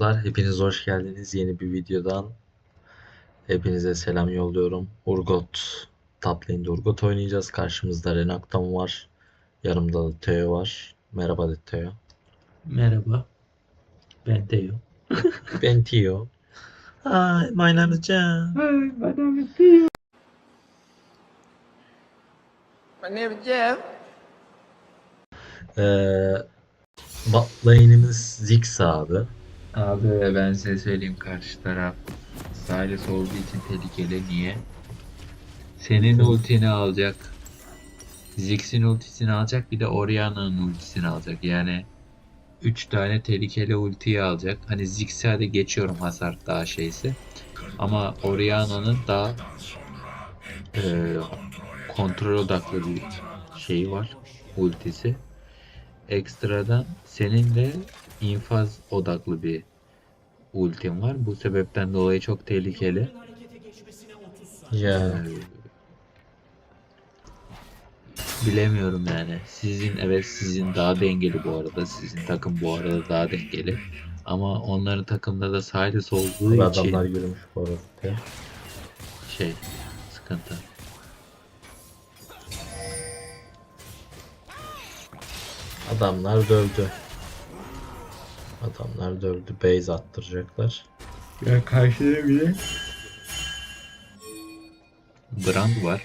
Dostlar, hepiniz hoş geldiniz yeni bir videodan. Hepinize selam yolluyorum. Urgot, top lane'de Urgot oynayacağız. Karşımızda Renekton var. Yanımda da Teo var. Merhaba de Teo. Merhaba. Ben Teo. Ben Teo. Hi, my name is Can. My name is Jeff. Ee, bot lane'imiz Ziggs abi. Abi ben size söyleyeyim karşı taraf Silas olduğu için tehlikeli. Niye? Senin ultini alacak. Ziggs'in ultisini alacak bir de Orianna'nın ultisini alacak. Yani 3 tane tehlikeli ultiyi alacak. Hani Ziggs'e hadi geçiyorum hasar daha şeysi. Ama Orianna'nın daha e, kontrol odaklı bir şeyi var. Ultisi. Ekstradan senin de infaz odaklı bir ultin var. Bu sebepten dolayı çok tehlikeli. Ya bilemiyorum yani. Sizin evet sizin daha dengeli bu arada. Sizin takım bu arada daha dengeli. Ama onların takımda da Silas olduğu bu için adamlar yürümüş bu arada. Şey sıkıntı. Adamlar dövdü. Adamlar dövdü. Base attıracaklar. Ya karşıda bile Brand var.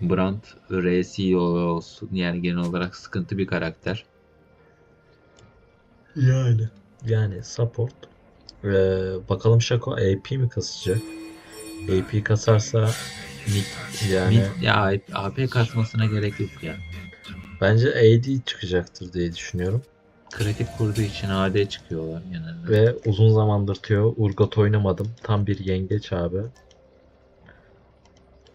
Brand RC olsun yani genel olarak sıkıntı bir karakter. Yani. Yani support. Ee, bakalım Shaco AP mi kasacak? AP kasarsa Mid, yani mid ya AP kasmasına gerek yok ya. bence AD çıkacaktır diye düşünüyorum. Kritik kurduğu için AD çıkıyorlar genelde. Ve uzun zamandır Teo Urgot oynamadım. Tam bir yengeç abi.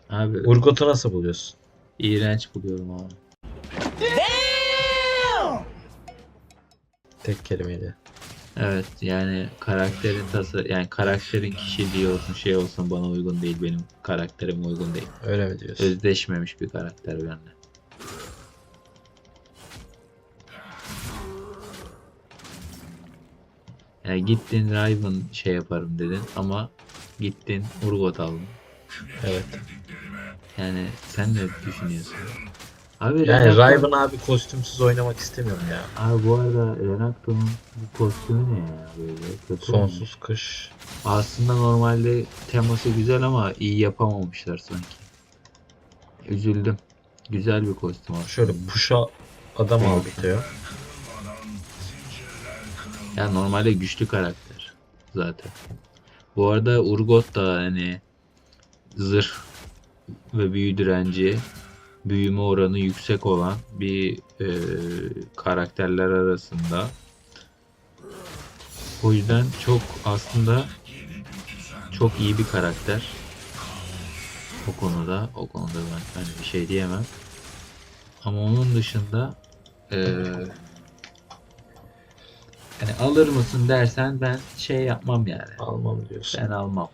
Abi Urgot'u nasıl buluyorsun? iğrenç buluyorum abi. Tek kelimeyle. Evet yani karakterin tası yani karakterin kişiliği olsun şey olsun bana uygun değil benim karakterime uygun değil. Öyle mi diyorsun? Özdeşmemiş bir karakter bende. Yani gittin Riven şey yaparım dedin ama gittin Urgot aldın. Evet. Yani sen ne düşünüyorsun? Abi Yani Renekton- Riven abi kostümsüz oynamak istemiyorum ya. Abi bu arada Renekton'un bu kostümü ne ya böyle? Kötü. Sonsuz kış. Aslında normalde teması güzel ama iyi yapamamışlar sanki. Üzüldüm. Güzel bir kostüm aslında. Şöyle puşa adam aldı Teo. Ya normalde güçlü karakter zaten. Bu arada Urgot da hani zırh ve büyü direnci, büyüme oranı yüksek olan bir e, karakterler arasında. O yüzden çok aslında çok iyi bir karakter. O konuda, o konuda ben hani bir şey diyemem. Ama onun dışında eee yani alır mısın dersen ben şey yapmam yani. Almam diyorsun. Ben almam.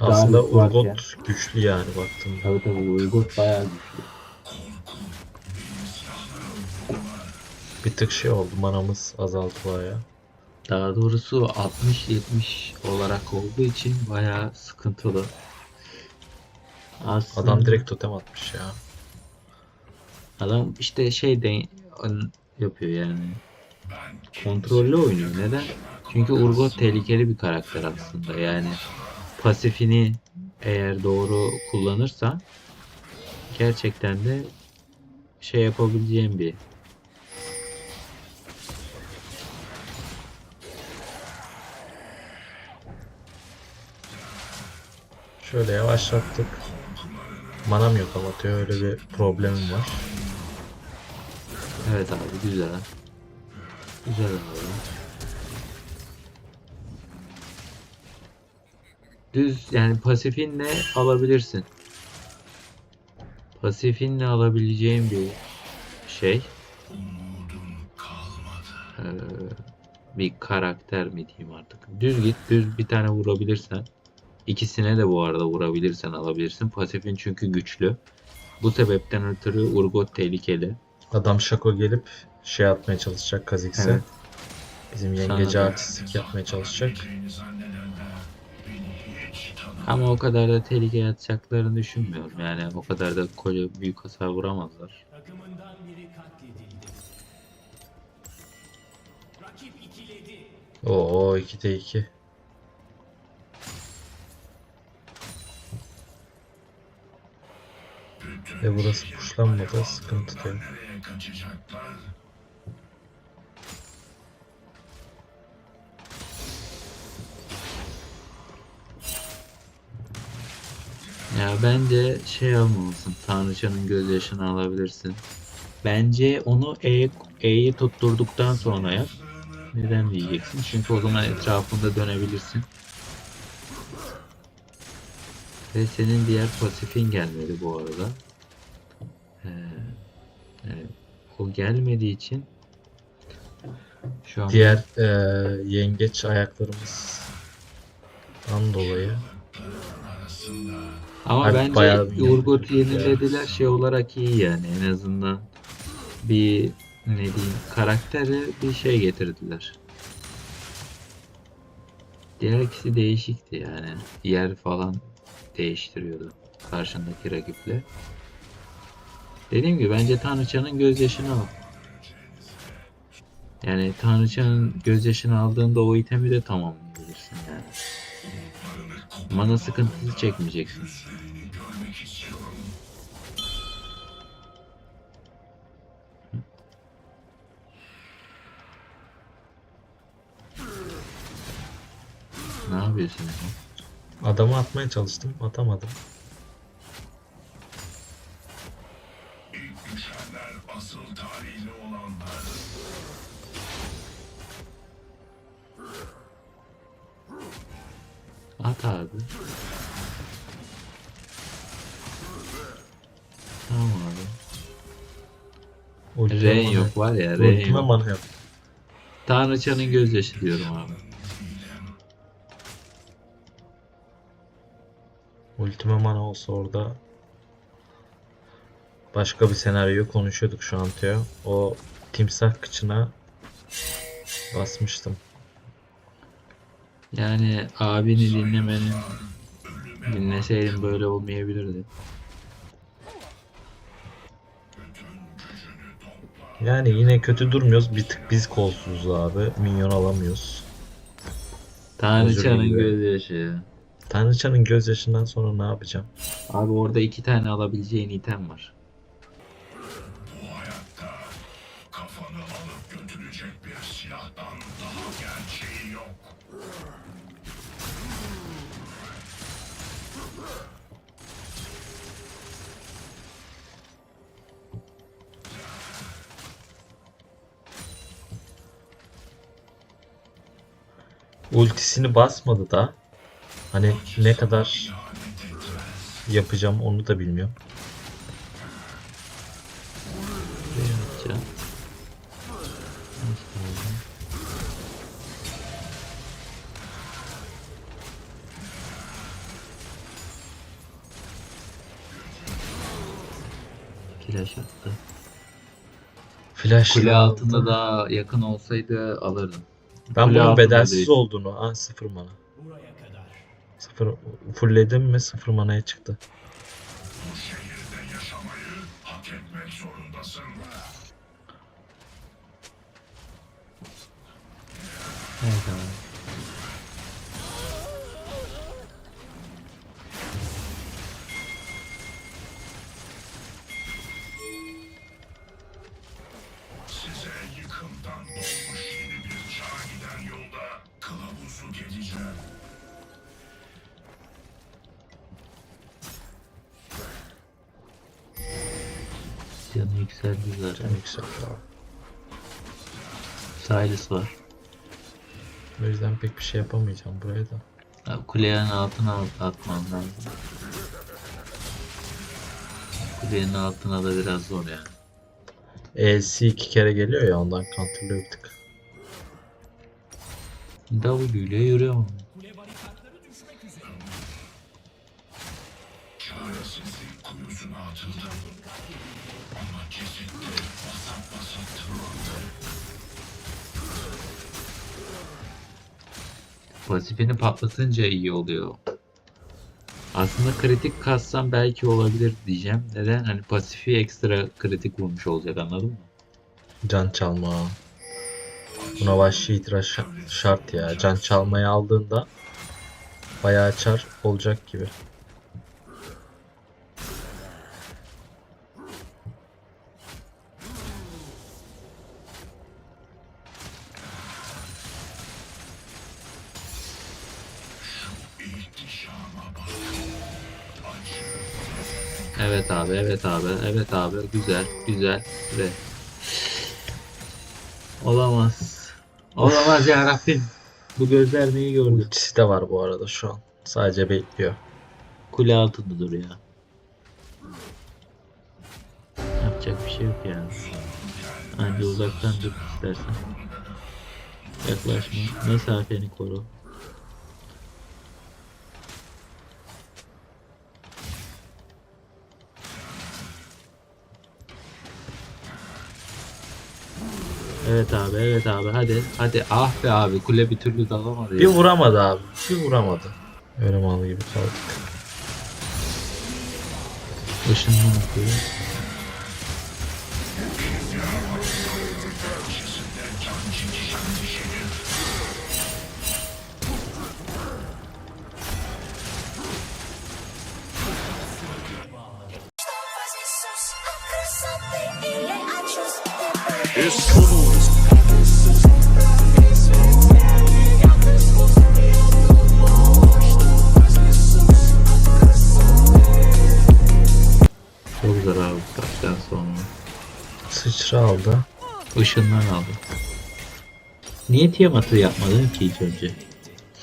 Aslında Daha bir Urgot güçlü yani baktığında. Tabii tabii Uygur bayağı güçlü. Bir tık şey oldu manamız azaldı baya. Daha doğrusu 60-70 olarak olduğu için bayağı sıkıntılı. Aslında Adam direkt totem atmış ya. adam işte şey de yapıyor yani. Kontrollü oynuyor. Neden? Çünkü Urgot tehlikeli bir karakter aslında. Yani pasifini eğer doğru kullanırsa gerçekten de şey yapabileceğim bir Şöyle yavaşlattık. Manam yok ama öyle bir problemim var. Evet abi güzel. Güzel abi. Düz yani pasifinle alabilirsin. Pasifinle alabileceğin bir şey. Ee, bir karakter mi diyeyim artık. Düz git, düz bir tane vurabilirsen. İkisine de bu arada vurabilirsen alabilirsin. Pasifin çünkü güçlü. Bu sebepten ötürü Urgot tehlikeli. Adam Shaco gelip şey atmaya çalışacak Kha'Zix'e. Evet. Bizim yengeci artistik yapmaya çalışacak. Ama o kadar da tehlikeye atacaklarını düşünmüyorum. Yani o kadar da koca büyük hasar vuramazlar. Oo 2'de 2. Ve burası puşlanmadı. Sıkıntı değil. Ya bence şey almalısın. Tanrıçanın gözyaşını alabilirsin. Bence onu E, E'yi tutturduktan sonra yap. Neden diyeceksin? Çünkü o zaman etrafında dönebilirsin. Ve senin diğer pasifin gelmedi bu arada. Ee, evet. O gelmediği için şu an Diğer eee, yengeç ayaklarımızdan dolayı Ama Abi bence bir Urgot yeniledi. yenilediler şey olarak iyi yani en azından bir ne diyeyim karakteri bir şey getirdiler. Diğer ikisi değişikti yani. Yer falan değiştiriyordu karşındaki rakiple. Dediğim gibi bence Tanrıçanın gözyaşını al. Yani Tanrıçanın gözyaşını aldığında o itemi de tamamlayabilirsin yani. Mana sıkıntısı çekmeyeceksin. Ne yapıyorsun ya? adamı atmaya çalıştım. Atamadım. Abi. Tamam abi. Ren yok var ya Ren Ultime yok. mana yok. Tanrıçanın gözyaşı diyorum abi. Ultime mana olsa orada başka bir senaryoyu konuşuyorduk şu an Teo. O timsah kıçına basmıştım. Yani abini dinlemenin dinleseydim böyle olmayabilirdi. Yani yine kötü durmuyoruz. Bir tık biz kolsuzuz abi. Minyon alamıyoruz. Tanrıçanın Özür dilerim. gözyaşı. Tanrıçanın gözyaşından sonra ne yapacağım? Abi orada iki tane alabileceğin item var. Ultisini basmadı da. Hani ne kadar yapacağım onu da bilmiyorum. Flash attı. Flash. Kule altında daha yakın olsaydı alırdım. Ben bunun bedelsiz değil. olduğunu. Aa sıfır mana. Sıfır fullledim mi sıfır manaya çıktı. Evet abi. Yükseldi zaten. Yükseldi abi. Silas var. O yüzden pek bir şey yapamayacağım buraya da. Abi kulenin altına al- atman lazım. Kulenin altına da biraz zor yani. E'si iki kere geliyor ya ondan counterlıyor bir tık. W ile yürüyor. Pasifini patlatınca iyi oluyor. Aslında kritik kassam belki olabilir diyeceğim. Neden? Hani pasifi ekstra kritik vurmuş olacak anladın mı? Can çalma. Buna vahşi itiraz şa- şart ya. Can çalmayı aldığında bayağı çar olacak gibi. Evet abi, evet abi, evet abi. Güzel, güzel. Ve olamaz. Olamaz ya Rabbim. Bu gözler neyi gördü? Ultisi de var bu arada şu an. Sadece bekliyor. Kule altında dur ya. Yapacak bir şey yok yani. Anca uzaktan dur istersen. Yaklaşma. Mesafeni koru. Evet abi, evet abi. Hadi, hadi. Ah be abi, kule bir türlü dalamadı. Bir ya. vuramadı abi. Bir vuramadı. Öyle mal gibi kaldık. Işınlan Sıçra aldı. Işınlar aldı. Niye Tiamat'ı yapmadın ki ilk önce?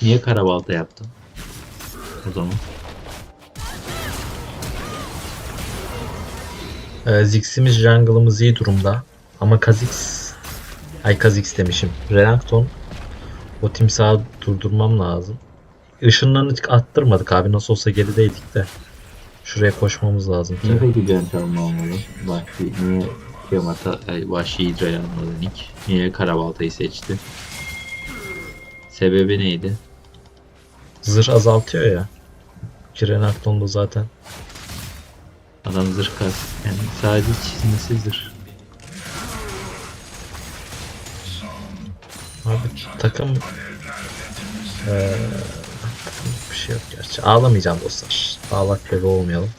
Niye Karabalta yaptın? O zaman. Ee, Ziggs'imiz jungle'ımız iyi durumda. Ama Kha'Zix... Ay Kha'Zix demişim. Renekton o timsahı durdurmam lazım. Işınlarını attırmadık abi. Nasıl olsa gerideydik de. Şuraya koşmamız lazım. Niye peki Çalma olmadı? Vahşi, niye Tiamat'a, ay, Vahşi Hidra'yı almadı Nick? Niye Karabalta'yı seçti? Sebebi neydi? Zırh azaltıyor ya. Ki Renekton da zaten. Adam zırh kas. Yani sadece çizmesi zırh. Abi takım... Ee, bir şey yok gerçi. Ağlamayacağım dostlar. Ağlak bebe olmayalım.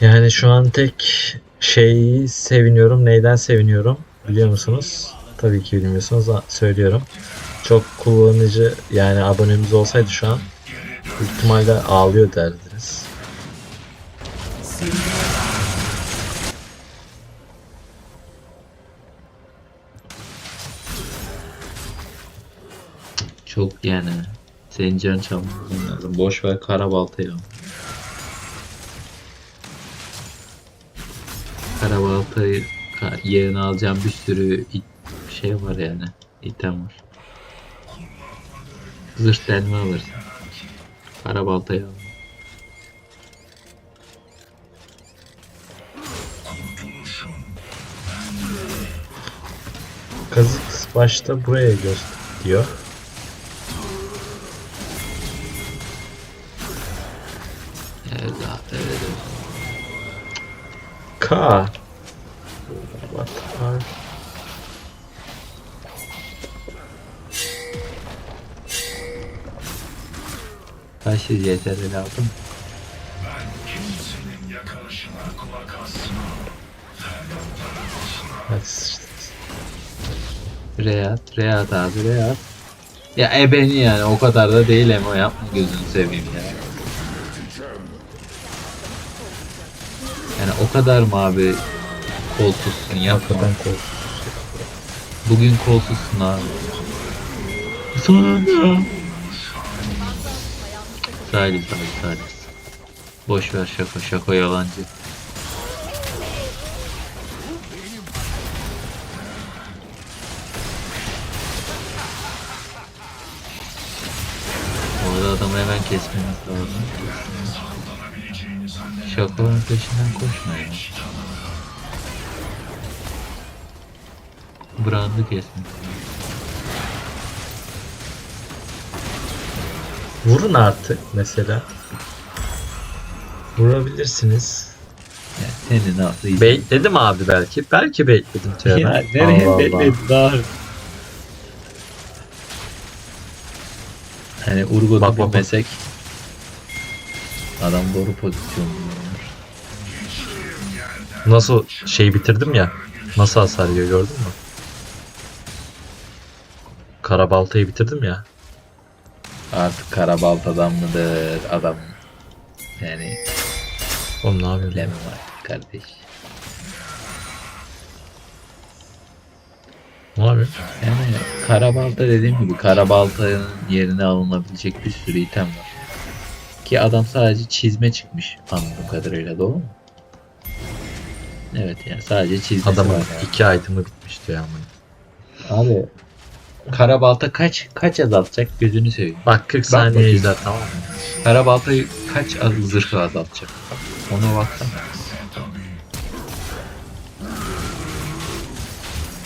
Yani şu an tek şeyi seviniyorum. Neyden seviniyorum? Biliyor musunuz? Tabii ki bilmiyorsunuz. Söylüyorum. Çok kullanıcı yani abonemiz olsaydı şu an büyük ihtimalle ağlıyor derdiniz. Çok yani. Senin can lazım. Boş ver Karabalta'yı al. Karabalta'yı ka yerine alacağım bir sürü şey var yani. İtem var. Zırh delme alırsın. Karabalta'yı al. Kazık başta buraya göster diyor. Evet abi evet. evet. Aldın? Hadi sıçtı. Reyat, Reyat abi Reyat. Ya ebeni yani o kadar da değil ama yapma gözünü seveyim ya. Yani o kadar mı abi kolsuzsun yapma. Hakikaten korktum. Bugün kolsuzsun abi. Sonra. Salis abi Salis. Boş ver şaka şaka yalancı. Orada adamı hemen kesmemiz lazım. Şakanın peşinden koşma ya. Brand'ı kesmek. Vurun artık mesela. Vurabilirsiniz. Yani senin nasıl Baitledim abi belki. Belki baitledim Tüyana. Ya nereye belli daha Hani Urgot'u Bak, bak, bak. bilmesek adam doğru pozisyon. Nasıl şey bitirdim ya. Nasıl hasar yiyor gördün mü? Karabaltayı bitirdim ya. Artık Karabalta'dan mıdır adam yani Oğlum ne yapıyorsun? bilemem artık kardeş. Ne yapıyorsun? Yani Karabalta dediğim gibi Karabalta'nın yerine alınabilecek bir sürü item var. Ki adam sadece çizme çıkmış anladığım kadarıyla doğru mu? Evet yani sadece çizmesi Adamın var. iki item'ı bitmişti ya. amına. Abi Karabalta kaç kaç azaltacak gözünü seveyim. Bak 40 saniye bakayım. izler tamam mı? Karabalta'yı kaç az zırhı azaltacak? Ona baksana.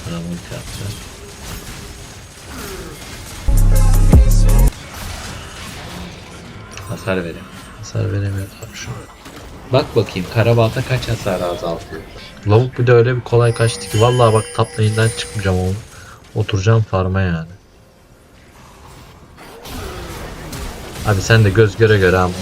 Adamı ulti. Hasar verin. Hasar veremiyor abi şu an. Bak bakayım Karabalta kaç hasar azaltıyor? Lavuk bir de öyle bir kolay kaçtı ki. Vallahi bak top lane'den çıkmayacağım oğlum. Oturacağım farma yani. Abi sen de göz göre göre ama.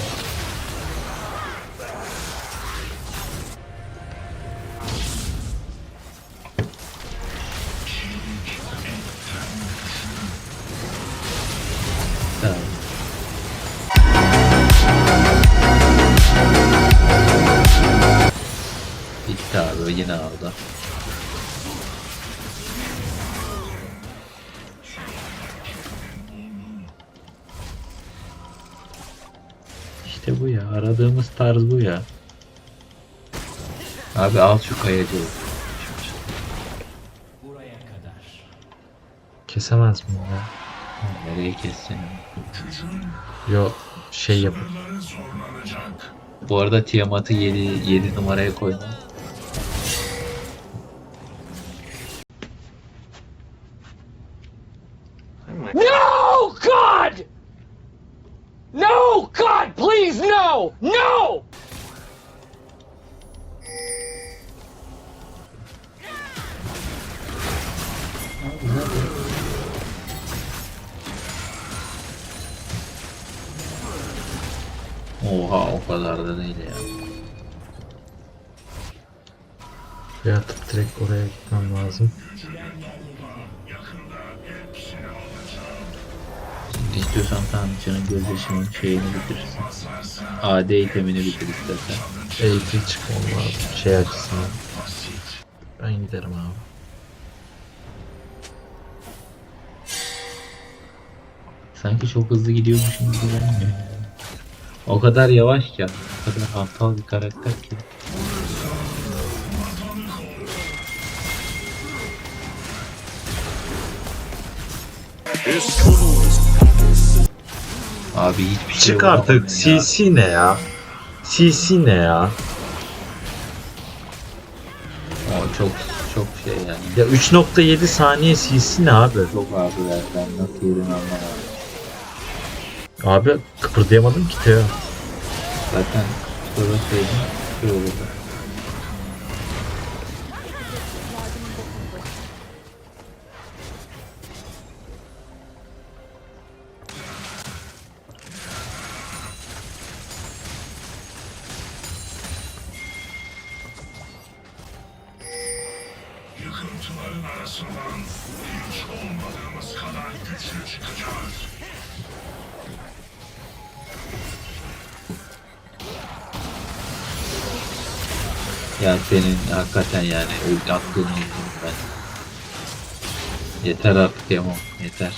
Abi al şu kayacı. Kesemez miyim ya? Nereye kessin? Yo şey yapıp. Bu arada Tiamat'ı 7, 7 numaraya koydum. İstiyorsan tanrıçanın gözyaşının şeyini bitirirsin. AD itemini bitir istersen. Eğitim çıkmam lazım. Şey açısından. Ben giderim abi. Sanki çok hızlı gidiyormuşum gibi gelmiyor. ya. O kadar yavaş ki, o kadar hantal bir karakter ki. Abi hiçbir şey Çık artık. ya. CC ne ya? CC ne ya? O çok çok şey yani. Ya 3.7 saniye CC ne abi? Çok abiler ben nasıl yerini anlamadım. Abi kıpırdayamadım ki Teo. Zaten sorasaydım şey olurdu. Hakikaten yani öyle aklını yedim ben. Yeter artık Emo, yeter.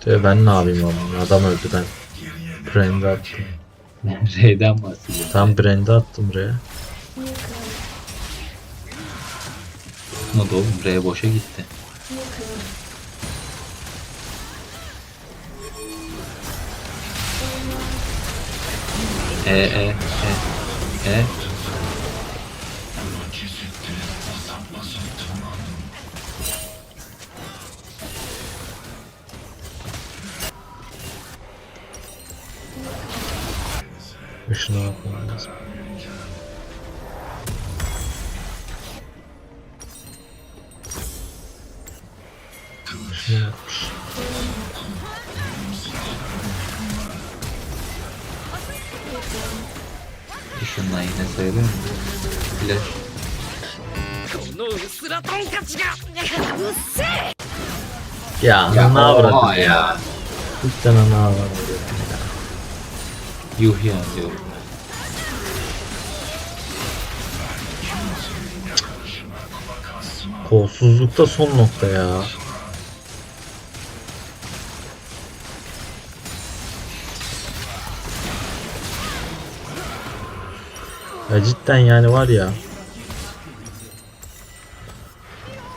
Teo ben ne yapayım oğlum? Adam öldü ben. Brand'i attım. R'den bahsediyorum. Tam Brand'i attım buraya. Ne oldu oğlum? R boşa gitti. E e e e Şundan yine söyleyeyim mi? Flash. このうすらトンカチがうっせえ Ya, Ya ne oha avradın ya. ya. Cidden ana avradın. Yuh ya diyorum. Kolsuzlukta son nokta ya. Ya cidden yani var ya.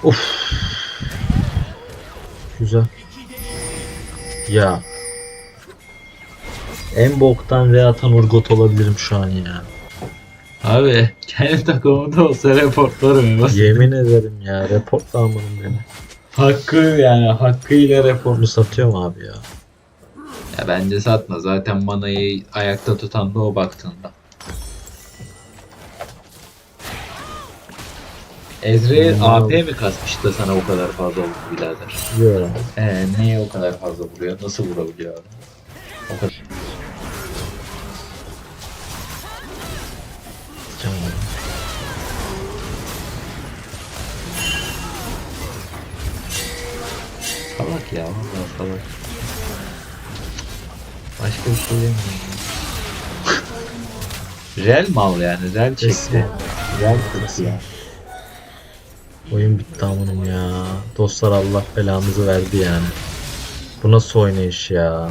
Uf. Güzel. Ya. En boktan ve atan Urgot olabilirim şu an ya. Abi kendi takımımda olsa reportlarım. ya. Yemin ederim ya. Report amınım beni. Hakkı yani hakkıyla report. Bunu satıyorum abi ya. Ya bence satma zaten manayı ayakta tutan da o baktığında. Ezreal. AP mi kasmış da sana o kadar fazla oldu birader? Diyorum. Ee, niye o kadar fazla vuruyor? Nasıl vurabiliyor adam? O kadar. Salak ya vallahi salak. Başka bir şey demiyorum. Real mal yani, real çekti. Real kırısı ya. Oyun bitti amınım ya. Dostlar Allah belamızı verdi yani. Bu nasıl oynayış ya?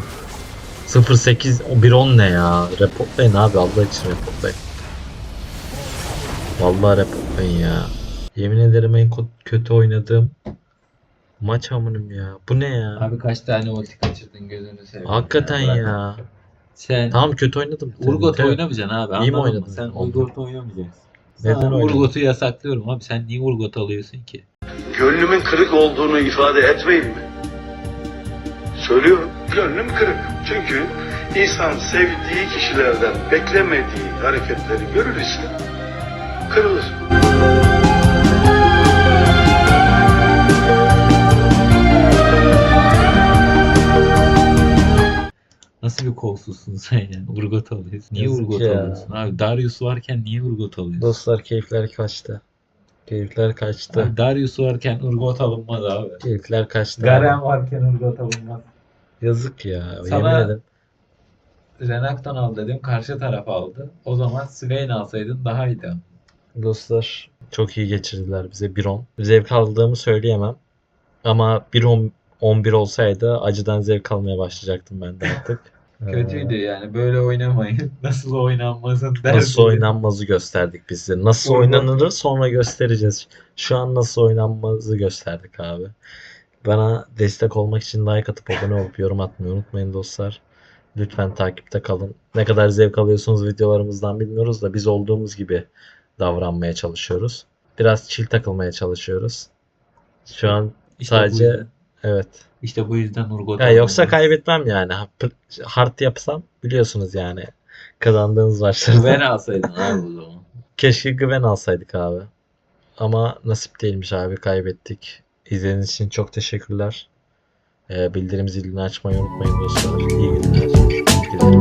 08 110 ne ya? Reportlayın abi Allah için reportlayın. Vallahi reportlayın ya. Yemin ederim en kötü oynadığım maç amınım ya. Bu ne ya? Abi kaç tane ulti kaçırdın gözünü seveyim. Hakikaten bırak. ya. Sen Tamam kötü oynadım. Urgot oynamayacaksın abi. İyi mi oynadın? Sen. Urgot oynamayacaksın. Neden oynadın? Urgot'u yasaklıyorum abi. Sen niye Urgot alıyorsun ki? Gönlümün kırık olduğunu ifade etmeyeyim mi? Söylüyorum, gönlüm kırık. Çünkü insan sevdiği kişilerden beklemediği hareketleri görürse kırılır. Nasıl bir kolsuzsun sen yani? Urgot alıyorsun. Niye Yazık Urgot ya. alıyorsun? Abi Darius varken niye Urgot alıyorsun? Dostlar keyifler kaçtı. Keyifler kaçtı. Abi Darius varken Urgot alınmaz abi. Keyifler kaçtı. Garen varken Urgot alınmaz. Yazık ya. Sana- Yemin ederim. Renakton al dedim karşı taraf aldı. O zaman Swain alsaydın daha iyiydi. Dostlar çok iyi geçirdiler bize 1-10. Zevk aldığımı söyleyemem. Ama 1-10 11 olsaydı acıdan zevk almaya başlayacaktım ben de artık. Kötüydü yani böyle oynamayın. Nasıl oynanmasın Ee, derdi. Nasıl oynanmazı gösterdik biz size. Nasıl Urgot. oynanırı sonra göstereceğiz. Şu an nasıl oynanmazı gösterdik abi. Bana destek olmak için like atıp abone olup yorum atmayı unutmayın dostlar. Lütfen takipte kalın. Ne kadar zevk alıyorsunuz videolarımızdan bilmiyoruz da biz olduğumuz gibi davranmaya çalışıyoruz. Biraz chill takılmaya çalışıyoruz. Şu an İşte sadece evet. işte bu yüzden Urgot Ya yoksa alınmaz. kaybetmem yani. Hard yapsam biliyorsunuz yani. Kazandığınız maçları. alsaydın abi o zaman. Keşke güven alsaydık abi. Ama nasip değilmiş abi kaybettik. İzlediğiniz için çok teşekkürler. Ee, bildirim zilini açmayı unutmayın dostlar. İyi günler.